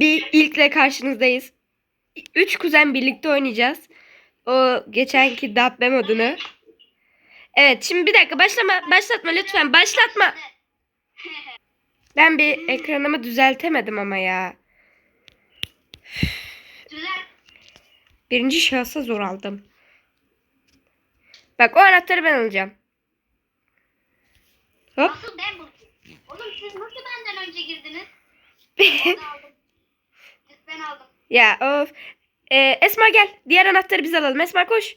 bir ilkle karşınızdayız. Üç kuzen birlikte oynayacağız. O geçenki Dabbe modunu. Evet şimdi bir dakika başlama başlatma lütfen başlatma. Ben bir ekranımı düzeltemedim ama ya. Birinci şahsa zor aldım. Bak o anahtarı ben alacağım. Hop. Asıl ben buldum. Oğlum siz nasıl benden önce girdiniz? Ben aldım. Ben aldım. ya of. Ee, Esma gel. Diğer anahtarı biz alalım. Esma koş.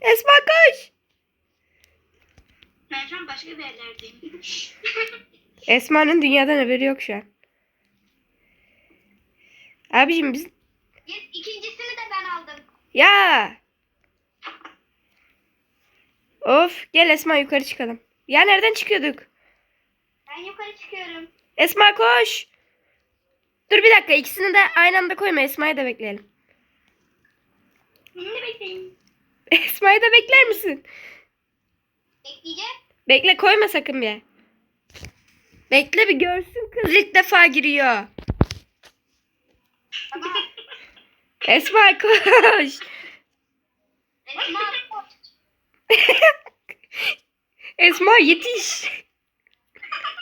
Esma koş. Ben şu an başka bir yerlerdeyim. Esma'nın dünyadan haberi yok şu an. Abicim biz... İkincisini de ben aldım. Ya. Of gel Esma yukarı çıkalım. Ya nereden çıkıyorduk? Ben yukarı çıkıyorum. Esma koş. Dur bir dakika ikisini de aynı anda koyma. Esma'yı da bekleyelim. Beni de bekleyin. Esma'yı da bekler misin? Bekleyeceğim. Bekle koyma sakın bir. Bekle bir görsün kız ilk defa giriyor. Tamam. Esma koş. Esma koş. Esma yetiş.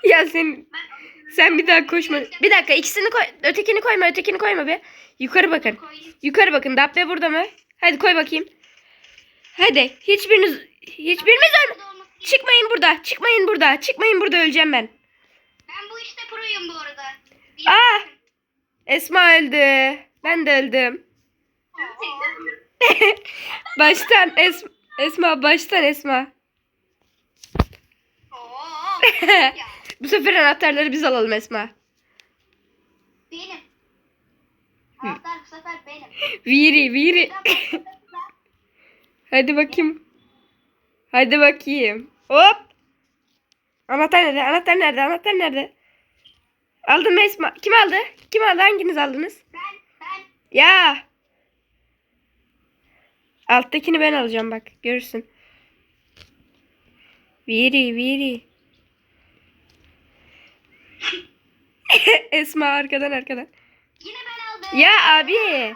ya sen sen bir daha koşma. Bir dakika ikisini koy. Ötekini koyma ötekini koyma be. Yukarı bakın. Yukarı bakın. Dabbe burada mı? Hadi koy bakayım. Hadi. Hiçbiriniz hiçbirimiz ölme. Çıkmayın burada. Çıkmayın burada. Çıkmayın burada öleceğim ben. Ben bu işte proyum bu arada. Aa! Esma öldü. Ben de öldüm. Baştan es Esma baştan Esma. Bu sefer anahtarları biz alalım Esma. benim. Anahtar bu sefer benim. Viri viri. Hadi bakayım. Hadi bakayım. Hop. Anahtar nerede? Anahtar nerede? Anahtar nerede? Aldım mı Esma. Kim aldı? Kim aldı? Hanginiz aldınız? Ben, ben. Ya. Alttakini ben alacağım bak. Görürsün. Viri viri. Esma arkadan arkadan. Yine ben aldım. Ya abi.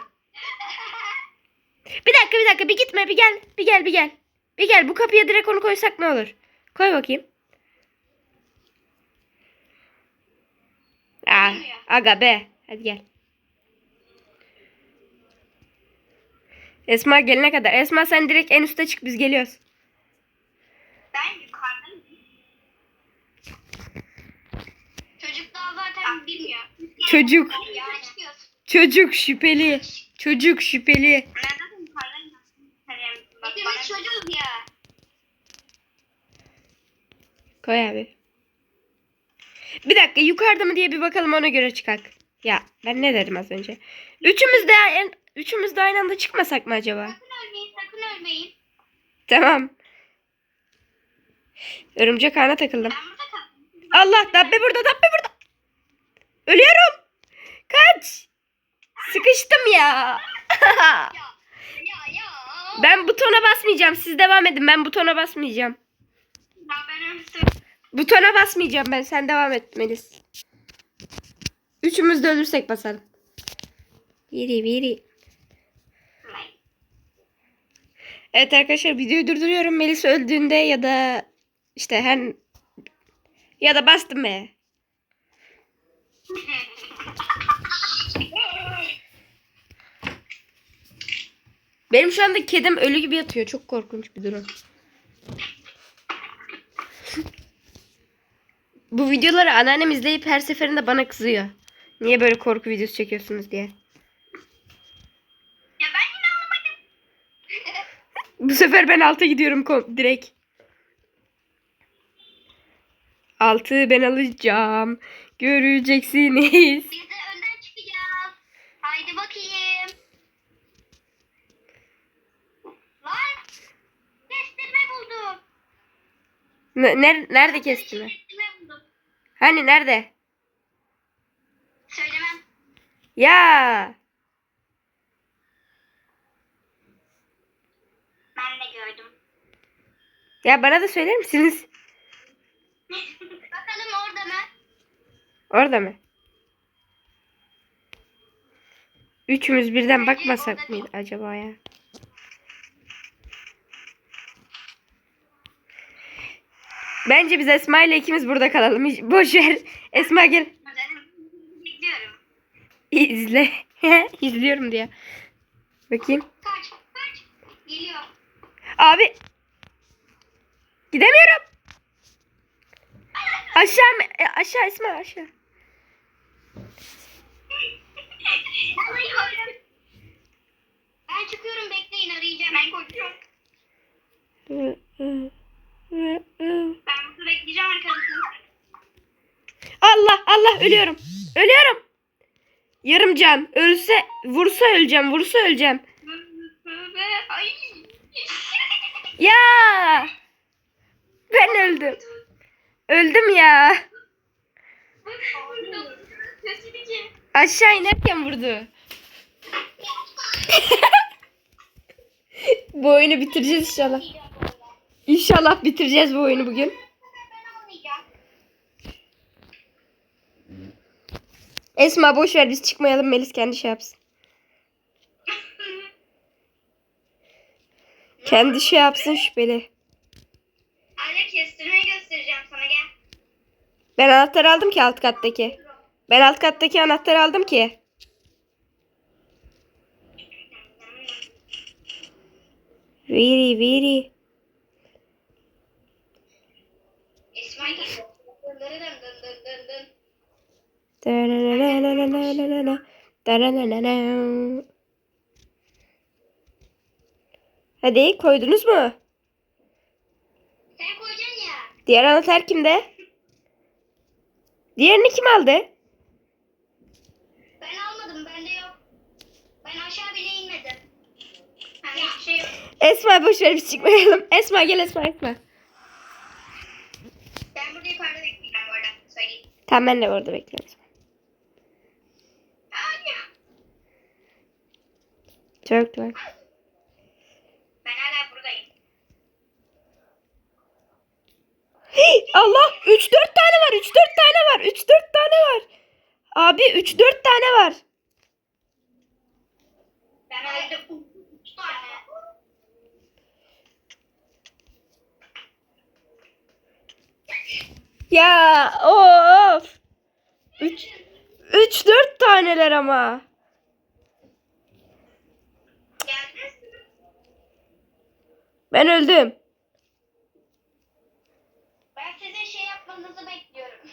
Bir dakika bir dakika bir gitme bir gel. Bir gel bir gel. Bir gel bu kapıya direkt onu koysak ne olur? Koy bakayım. Aa, aga be. Hadi gel. Esma gelene kadar. Esma sen direkt en üste çık biz geliyoruz. Ben yukarıdayım. Çocuk daha zaten bilmiyor. Çocuk. Çocuk şüpheli. Çocuk şüpheli. Koy abi. Bir dakika yukarıda mı diye bir bakalım ona göre çıkak. Ya ben ne dedim az önce? Üçümüz de en, üçümüz de aynı anda çıkmasak mı acaba? Sakın ölmeyin, sakın ölmeyin. Tamam. Örümcek ağına takıldım. Ben burada kaldım. Allah Dabbe burada Dabbe burada. Ölüyorum. Kaç. Sıkıştım ya. Ben butona basmayacağım. Siz devam edin. Ben butona basmayacağım. Butona basmayacağım ben. Sen devam et Melis. Üçümüz de ölürsek basalım. Biri biri. Evet arkadaşlar videoyu durduruyorum. Melis öldüğünde ya da işte her ya da bastım be. Benim şu anda kedim ölü gibi yatıyor. Çok korkunç bir durum. Bu videoları anneannem izleyip her seferinde bana kızıyor. Niye böyle korku videosu çekiyorsunuz diye. Ya ben yine anlamadım. Bu sefer ben alta gidiyorum direkt. Altı ben alacağım. Göreceksiniz. Biz de önden çıkacağız. Haydi bakayım. Lan. Kestirme buldum. Ne- ner- nerede kesti mi? Kestirme buldum. Hani nerede? Söylemem. Ya. Ben de gördüm. Ya bana da söyler misiniz? Bakalım orada mı? Üçümüz birden bakmasak mıydı acaba ya? Bence biz Esma ile ikimiz burada kalalım. Hiç boş ver. Esma gel. İzle. İzliyorum diye. Bakayım. Kaç kaç. Geliyor. Abi. Gidemiyorum. Aşağı mı? E, aşağı Esma aşağı. Ben çıkıyorum bekleyin arayacağım. Ben koşuyorum. Ben burada bekleyeceğim arkadaşlar. Allah Allah ölüyorum. Ölüyorum. Yarım can. Ölse vursa öleceğim. Vursa öleceğim. Ya. Ben öldüm. Öldüm ya. Aşağı inerken vurdu. bu oyunu bitireceğiz inşallah. İnşallah bitireceğiz bu oyunu bugün. Esma boş ver biz çıkmayalım Melis kendi şey yapsın. Kendi şey yapsın şüpheli. Anne kestirmeyi göstereceğim sana gel. Ben anahtar aldım ki alt kattaki. Ben alt kattaki anahtarı aldım ki. Veri veri. İsmail Hadi koydunuz mu? Sen koyacaksın ya. Diğer anahtar kimde? Diğerini kim aldı? Esma boş ver biz çıkmayalım. Esma gel Esma Esma. Ben burada yukarıda bekleyeceğim bu arada. Söyleyeyim. Tamam ben de orada bekliyorum. Çok güzel. Ben hala buradayım. Hey, Allah 3 4 tane var. 3 4 tane var. 3 4 tane var. Abi 3 4 tane var. Ben öldüm. Üç tane. Ya of. 3 3 4 taneler ama. Ben öldüm. Ben sizin şey yapmanızı bekliyorum.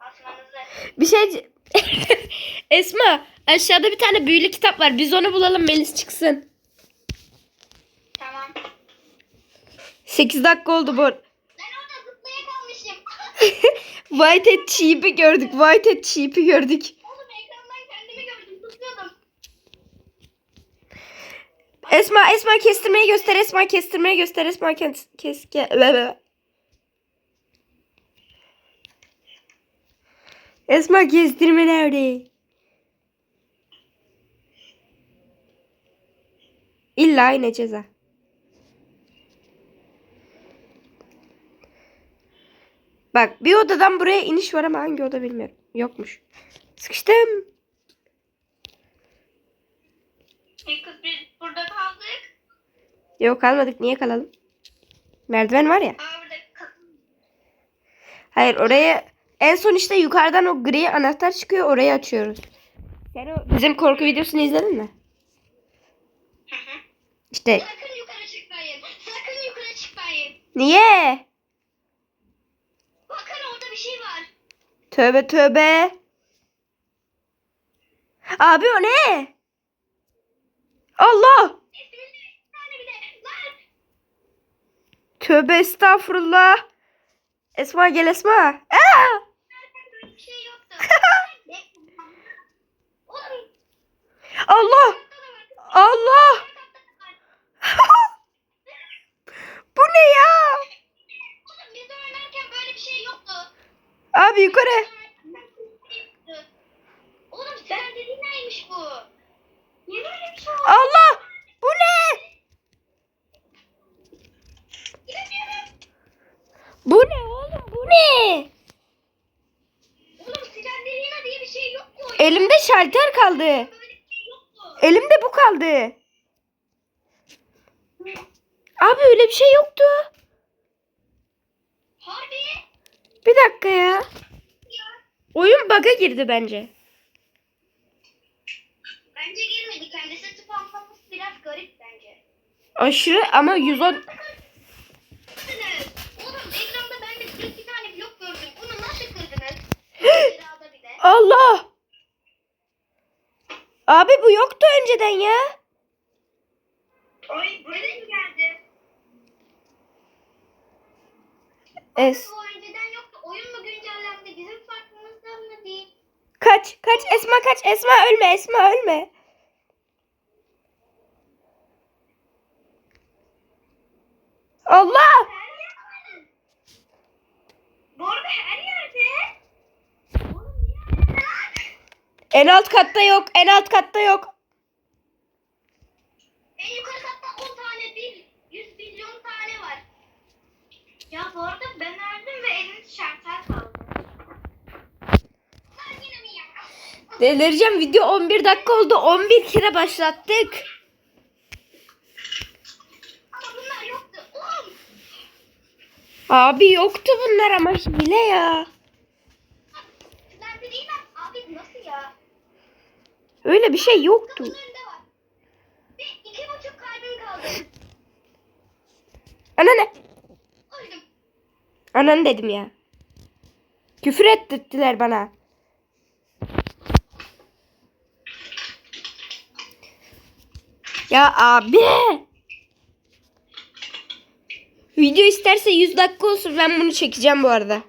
Atmanızı. Bir şey Esma aşağıda bir tane büyülü kitap var. Biz onu bulalım Melis çıksın. Tamam. 8 dakika oldu bu. Ben orada zıplaya kalmışım. Whitehead Cheap'i gördük. Whitehead Cheap'i gördük. Oğlum ekrandan kendimi gördüm. Esma Esma kestirmeyi göster. Esma kestirmeyi göster. Esma kes kes ke- Esma kestirme nerede? İlla yine ceza. Bak bir odadan buraya iniş var ama hangi oda bilmiyorum. Yokmuş. Sıkıştım. E kız biz burada kaldık. Yok kalmadık. Niye kalalım? Merdiven var ya. Aa. Hayır oraya en son işte yukarıdan o gri anahtar çıkıyor orayı açıyoruz. Sen o bizim korku videosunu izledin mi? Hı hı. İşte Sakın yukarı çıkmayın. Sakın yukarı çıkmayın. niye? Tövbe tövbe. Abi o ne? Allah. Tövbe estağfurullah. Esma gel Esma. Aa! Allah! Allah! Abi yukarı. Oğlum sen dediğin neymiş bu? Niye böyle bir şey oldu? Allah. Bu ne? Bu ne oğlum bu ne? Oğlum Silenderina diye bir şey yok. Elimde şalter kaldı. Böyle bir şey yok. Elimde bu kaldı. Abi öyle bir şey yoktu. Harbi. Bir dakika ya. Oyun bug'a girdi bence. Bence girmedi. Kendisi spamlaması biraz garip bence. Aşırı ama 110 Oğlum ekranda ben de bir tane blok gördüm. Bunu nasıl kırdınız? Kirada bir de. Allah. Abi bu yoktu önceden ya. Ay böyle mi geldi? Es. Bu önceden yoktu. Oyun mu güncellendi? Bizim? Kaç kaç Esma kaç Esma ölme Esma ölme. Allah. En alt katta yok en alt katta yok. En yukarı katta 10 tane bir 100 milyon tane var. Ya bu arada ben öldüm ve elim şartel kaldı. Lan yine mi ya? Delireceğim video 11 dakika oldu 11 kere başlattık. Yoktu. Abi yoktu bunlar ama hile ya. Abi nasıl ya? Öyle bir şey yoktu. Bir iki buçuk kalbim kaldı. Ana ne? Öldüm. Anan dedim ya. Küfür ettirdiler bana. Ya abi. Video isterse 100 dakika olsun ben bunu çekeceğim bu arada.